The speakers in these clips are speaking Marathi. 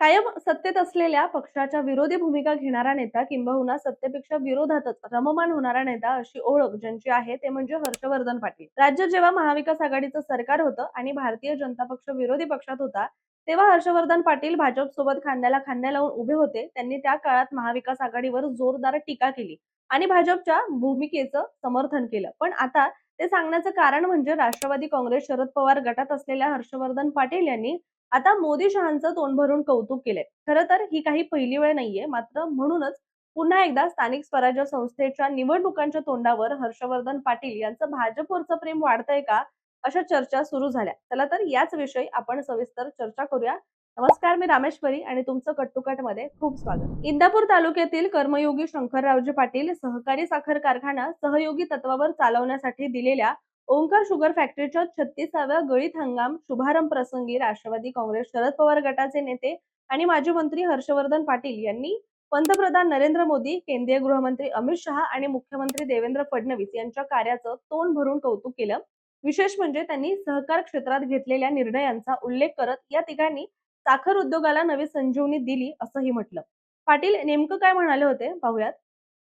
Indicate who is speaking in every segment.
Speaker 1: कायम सत्तेत असलेल्या पक्षाच्या विरोधी भूमिका घेणारा नेता किंबहुना सत्तेपेक्षा विरोधातच रममान होणारा नेता अशी ओळख ज्यांची आहे ते म्हणजे हर्षवर्धन पाटील. राज्य जेव्हा महाविकास आघाडीचं सरकार होतं आणि भारतीय जनता पक्ष विरोधी पक्षात होता तेव्हा हर्षवर्धन पाटील भाजप सोबत खांद्याला खांद्या लावून उभे होते. त्यांनी त्या काळात महाविकास आघाडीवर जोरदार टीका केली आणि भाजपच्या भूमिकेचं समर्थन केलं. पण आता ते सांगण्याचं कारण म्हणजे राष्ट्रवादी काँग्रेस शरद पवार गटात असलेल्या हर्षवर्धन पाटील यांनी आता मोदी शहांचं तोंड भरून कौतुक केलंय. खरं तर ही काही पहिली वेळ नाहीये मात्र म्हणूनच पुन्हा एकदा स्थानिक स्वराज्य संस्थेच्या निवडणुकांच्या तोंडावर हर्षवर्धन पाटील यांचं भाजपवरचं प्रेम वाढतंय का अशा चर्चा सुरू झाल्या. चला तर याच विषयी आपण सविस्तर चर्चा करूया. नमस्कार मी रामेश्वरी आणि तुमचं कट्टुकटमध्ये खूप स्वागत. इंदापूर तालुक्यातील कर्मयोगी शंकररावजी पाटील सहकारी साखर कारखाना सहयोगी तत्वावर चालवण्यासाठी दिलेल्या ओंकार शुगर फॅक्टरीच्या छत्तीसाव्या गळीत हंगाम शुभारंभ प्रसंगी राष्ट्रवादी काँग्रेस शरद पवार गटाचे नेते आणि माजी मंत्री हर्षवर्धन पाटील यांनी पंतप्रधान नरेंद्र मोदी केंद्रीय गृहमंत्री अमित शहा आणि मुख्यमंत्री देवेंद्र फडणवीस यांच्या कार्याचं तोंड भरून कौतुक केलं. विशेष म्हणजे त्यांनी सहकार क्षेत्रात घेतलेल्या निर्णयांचा उल्लेख करत या तिघांनी साखर उद्योगाला नवी संजीवनी दिली असंही म्हटलं. पाटील नेमकं काय म्हणाले होते? पाहूयात.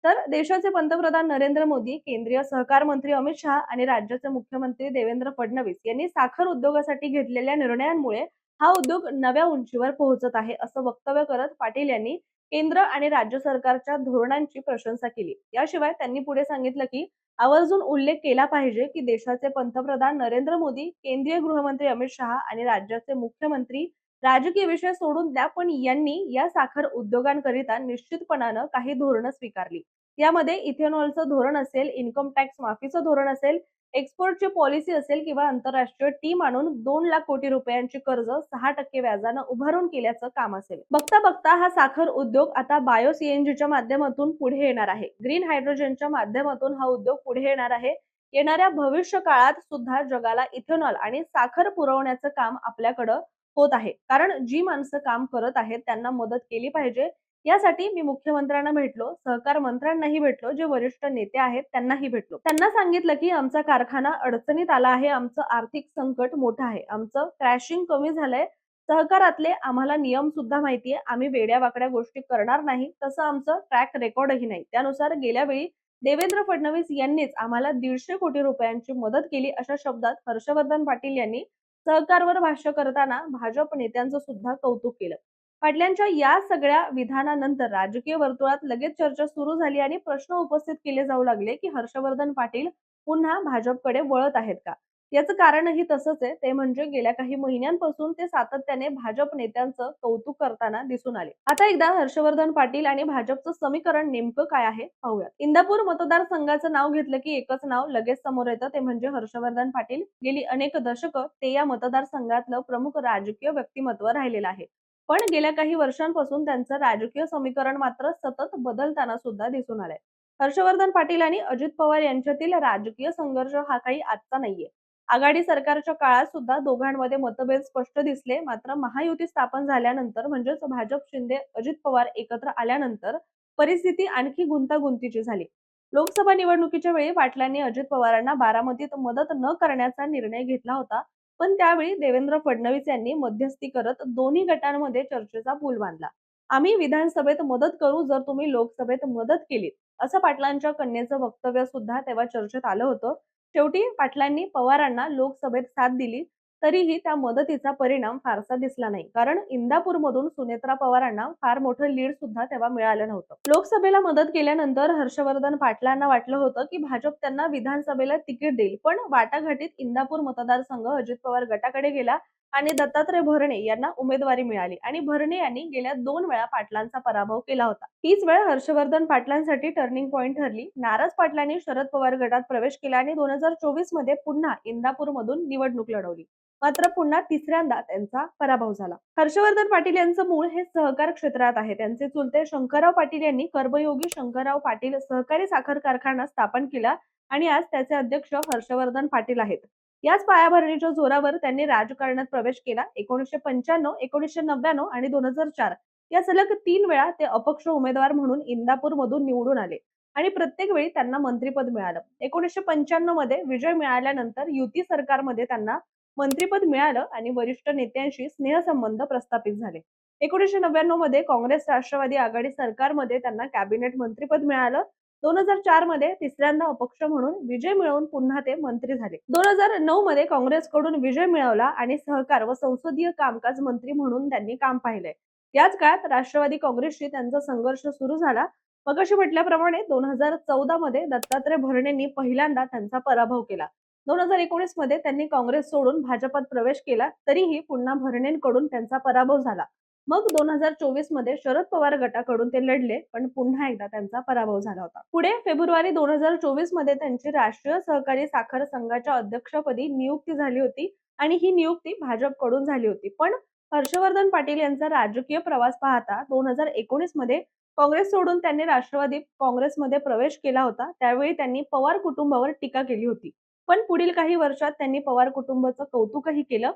Speaker 1: तर देशाचे पंतप्रधान नरेंद्र मोदी केंद्रीय सहकार मंत्री अमित शहा आणि राज्याचे मुख्यमंत्री देवेंद्र फडणवीस यांनी साखर उद्योगासाठी घेतलेल्या निर्णयांमुळे हा उद्योग नव्या उंचीवर पोहोचत आहे असं वक्तव्य करत पाटील यांनी केंद्र आणि राज्य सरकारच्या धोरणांची प्रशंसा केली. याशिवाय त्यांनी पुढे सांगितलं की आवर्जून उल्लेख केला पाहिजे की देशाचे पंतप्रधान नरेंद्र मोदी केंद्रीय गृहमंत्री अमित शहा आणि राज्याचे मुख्यमंत्री राजकीय विषय सोडून द्या पण यांनी या साखर उद्योगांकरिता निश्चितपणानं काही धोरणं स्वीकारली. यामध्ये इथेनॉलचं धोरण असेल इन्कम टॅक्स माफीचं धोरण असेल एक्सपोर्टची पॉलिसी असेल किंवा आंतरराष्ट्रीय टीम आणून दोन लाख कोटी रुपयांची कर्ज सहा टक्के व्याजानं उभारून केल्याचं काम असेल. बघता बघता हा साखर उद्योग आता बायो सीएनजीच्या माध्यमातून पुढे येणार आहे. ग्रीन हायड्रोजनच्या माध्यमातून हा उद्योग पुढे येणार आहे. येणाऱ्या भविष्य काळात सुद्धा जगाला इथेनॉल आणि साखर पुरवण्याचं काम आपल्याकडं होत आहे. कारण जी माणसं काम करत आहेत त्यांना मदत केली पाहिजे. यासाठी मी मुख्यमंत्र्यांना भेटलो सहकार मंत्र्यांनाही भेटलो जे वरिष्ठ नेते आहेत त्यांनाही भेटलो. त्यांना सांगितलं की आमचा कारखाना अडचणीत आला आहे आमचं आर्थिक संकट मोठं आहे आमचं क्रॅशिंग कमी झालंय. सहकारातले आम्हाला नियम सुद्धा माहितीये आम्ही वेड्या वाकड्या गोष्टी करणार नाही तसं आमचं ट्रॅक रेकॉर्डही नाही. त्यानुसार गेल्या वेळी देवेंद्र फडणवीस यांनीच आम्हाला दीडशे कोटी रुपयांची मदत केली अशा शब्दात हर्षवर्धन पाटील यांनी सहकारवर भाष्य करताना भाजप नेत्यांचं सुद्धा कौतुक केलं. पाटलांच्या या सगळ्या विधानानंतर राजकीय वर्तुळात लगेच चर्चा सुरू झाली आणि प्रश्न उपस्थित केले जाऊ लागले की हर्षवर्धन पाटील पुन्हा भाजपकडे वळत आहेत का? याचं कारणही तसंच आहे. ते म्हणजे गेल्या काही महिन्यांपासून ते सातत्याने भाजप नेत्यांचं कौतुक करताना दिसून आले. आता एकदा हर्षवर्धन पाटील आणि भाजपचं समीकरण नेमकं काय आहे पाहूयात. इंदापूर मतदारसंघाचं नाव घेतलं की एकच नाव लगेच समोर येतं ते म्हणजे हर्षवर्धन पाटील. गेली अनेक दशकं ते या मतदारसंघातलं प्रमुख राजकीय व्यक्तिमत्व राहिलेलं आहे. पण गेल्या काही वर्षांपासून त्यांचं राजकीय समीकरण मात्र सतत बदलताना सुद्धा दिसून आलंय. हर्षवर्धन पाटील आणि अजित पवार यांच्यातील राजकीय संघर्ष हा काही आजचा नाहीये. आघाडी सरकारच्या काळात सुद्धा दोघांमध्ये मतभेद स्पष्ट दिसले. मात्र महायुती स्थापन झाल्यानंतर म्हणजेच भाजप शिंदे अजित पवार एकत्र आल्यानंतर परिस्थिती आणखी गुंतागुंतीची झाली. लोकसभा निवडणुकीच्या वेळी पाटलांनी अजित पवारांना बारामतीत मदत न करण्याचा निर्णय घेतला होता. पण त्यावेळी देवेंद्र फडणवीस यांनी मध्यस्थी करत दोन्ही गटांमध्ये चर्चेचा पूल बांधला. आम्ही विधानसभेत मदत करू जर तुम्ही लोकसभेत मदत केली असं पाटलांच्या कन्येचं वक्तव्य सुद्धा तेव्हा चर्चेत आलं होतं. शेवटी पाटलांनी पवारांना लोकसभेत साथ दिली तरीही त्या मदतीचा परिणाम फारसा दिसला नाही. कारण इंदापूरमधून सुनेत्रा पवारांना फार मोठं लीड सुद्धा तेव्हा मिळालं नव्हतं. लोकसभेला मदत केल्यानंतर हर्षवर्धन पाटलांना वाटलं होतं की भाजप त्यांना विधानसभेला तिकीट देईल. पण वाटाघाटीत इंदापूर मतदारसंघ अजित पवार गटाकडे गेला आणि दत्तात्रय भरणे यांना उमेदवारी मिळाली. आणि भरणे यांनी गेल्या दोन वेळा पाटलांचा पराभव केला होता. तीच वेळ हर्षवर्धन पाटलांसाठी टर्निंग पॉइंट ठरली. नाराज पाटलांनी शरद पवार गटात प्रवेश केला आणि दोन हजार चोवीसमध्ये पुन्हा इंदापूर मधून निवडणूक लढवली. मात्र पुन्हा तिसऱ्यांदा त्यांचा पराभव झाला. हर्षवर्धन पाटील यांचं मूळ हे सहकार क्षेत्रात आहे. त्यांचे चुलते शंकरराव पाटील यांनी कर्मयोगी शंकरराव पाटील सहकारी साखर कारखाना स्थापन केला आणि आज त्याचे अध्यक्ष हर्षवर्धन पाटील आहेत. याच पायाभरणीच्या जोरावर त्यांनी राजकारणात प्रवेश केला. एकोणीसशे पंच्याण्णव एकोणीसशे नव्याण्णव आणि दोन हजार चार या सलग तीन वेळा ते अपक्ष उमेदवार म्हणून इंदापूर मधून निवडून आले आणि प्रत्येक वेळी त्यांना मंत्रीपद मिळालं. एकोणीसशे पंच्याण्णवमध्ये विजय मिळाल्यानंतर युती सरकारमध्ये त्यांना मंत्रीपद मिळालं आणि वरिष्ठ नेत्यांशी स्नेहसंबंध प्रस्थापित झाले. एकोणीसशे नव्याण्णवमध्ये काँग्रेस राष्ट्रवादी आघाडी सरकारमध्ये त्यांना कॅबिनेट मंत्रीपद मिळालं दोन हजार चारमध्ये तिसऱ्यांदा अपक्ष म्हणून विजय मिळवून पुन्हा ते मंत्री झाले. दोन हजार नऊ मध्ये काँग्रेसकडून विजय मिळवला आणि सहकार व संसदीय कामकाज मंत्री म्हणून त्यांनी काम पाहिले. याच काळात राष्ट्रवादी काँग्रेसशी त्यांचा संघर्ष सुरू झाला. मगाशी म्हटल्याप्रमाणे दोन हजार चौदा मध्ये दत्तात्रय भरणेंनी पहिल्यांदा त्यांचा पराभव केला. दोन हजार एकोणीसमध्ये त्यांनी काँग्रेस सोडून भाजपात प्रवेश केला. तरीही पुन्हा भरणेंकडून त्यांचा पराभव झाला. मग दोन हजार चोवीसमध्ये शरद पवार गटाकडून ते लढले पण पुन्हा एकदा त्यांचा पराभव झाला होता. पुढे फेब्रुवारी दोन हजार चोवीसमध्ये त्यांची राष्ट्रीय सहकारी साखर संघाच्या अध्यक्षपदी नियुक्ती झाली होती आणि ही नियुक्ती भाजपकडून झाली होती. पण हर्षवर्धन पाटील यांचा राजकीय प्रवास पाहता दोन हजार एकोणीसमध्ये काँग्रेस सोडून त्यांनी राष्ट्रवादी काँग्रेसमध्ये प्रवेश केला होता. त्यावेळी त्यांनी पवार कुटुंबावर टीका केली होती. पण पुढील काही वर्षात त्यांनी पवार कुटुंबाचं कौतुकही केलं.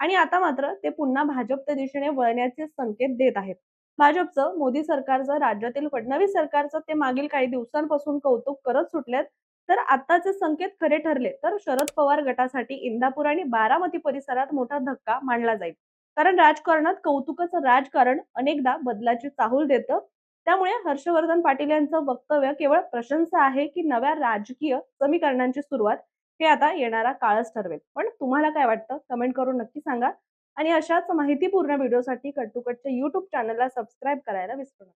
Speaker 1: आणि आता मात्र ते पुन्हा भाजपच्या दिशेने वळण्याचे संकेत देत आहेत. भाजपचं मोदी सरकारचं राज्यातील फडणवीस सरकारचं ते मागील काही दिवसांपासून कौतुक करत सुटलेत. तर आताचे संकेत खरे ठरले तर शरद पवार गटासाठी इंदापूर आणि बारामती परिसरात मोठा धक्का मानला जाईल. कारण राजकारणात कौतुकाचं राजकारण अनेकदा बदलाची चाहूल देतं. त्यामुळे हर्षवर्धन पाटील यांचं वक्तव्य केवळ प्रशंसा आहे की नव्या राजकीय समीकरणांची सुरुवात हे आता येणारा काळच ठरवेल. पण तुम्हाला काय वाटतं? कमेंट करून नक्की सांगा. आणि अशाच माहितीपूर्ण व्हिडिओसाठी कट टू कटच्या युट्यूब चॅनलला सबस्क्राईब करायला विसरू नका.